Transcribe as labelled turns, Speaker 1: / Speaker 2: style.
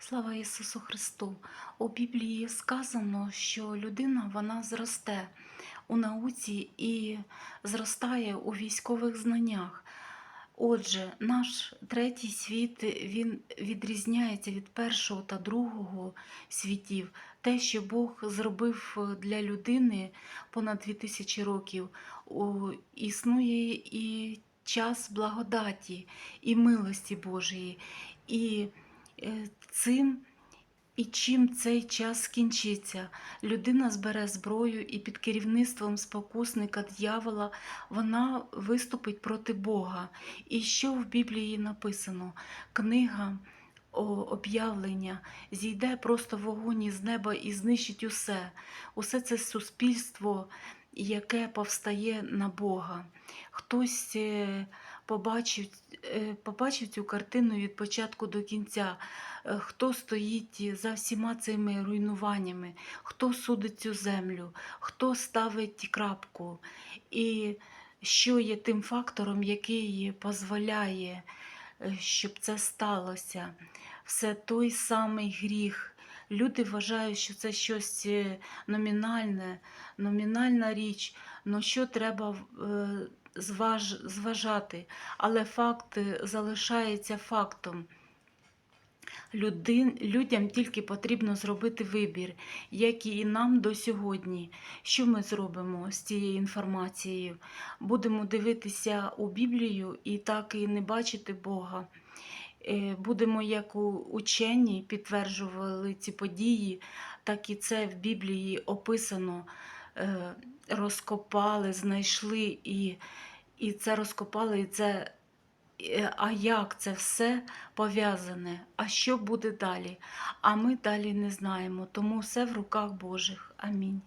Speaker 1: Слава Ісусу Христу! У Біблії сказано, що людина вона зросте у науці і зростає у військових знаннях. Отже, наш третій світ він відрізняється від першого та другого світів. Те, що Бог зробив для людини понад 2000 років, існує і час благодаті, і милості Божої. І цим і чим цей час скінчиться, людина збере зброю і під керівництвом спокусника дьявола вона виступить проти Бога. І що в Біблії написано? Книга об'явлення зійде просто вогонь із неба і знищить усе. Усе це суспільство, яке повстає на Бога. Хтось е, побачив, е, побачив цю картину від початку до кінця. Е, Хто стоїть за всіма цими руйнуваннями, хто судить цю землю, хто ставить крапку, і що є тим фактором, який дозволяє, е, щоб це сталося. Все той самий гріх. Люди вважають, що це щось номінальне, номінальна річ, але що треба зваж, зважати. Але факт е, залишається фактом. Людин, людям тільки потрібно зробити вибір, як і нам до сьогодні. Що ми зробимо з цією інформацією? Будемо дивитися у Біблію і так і не бачити Бога. Е, Будемо, як у учені підтверджували ці події, так і це в Біблії описано, Е, розкопали, знайшли і, і це розкопали, і це Е, А як це все пов'язане? А що буде далі? А ми далі не знаємо, тому все в руках Божих. Амінь.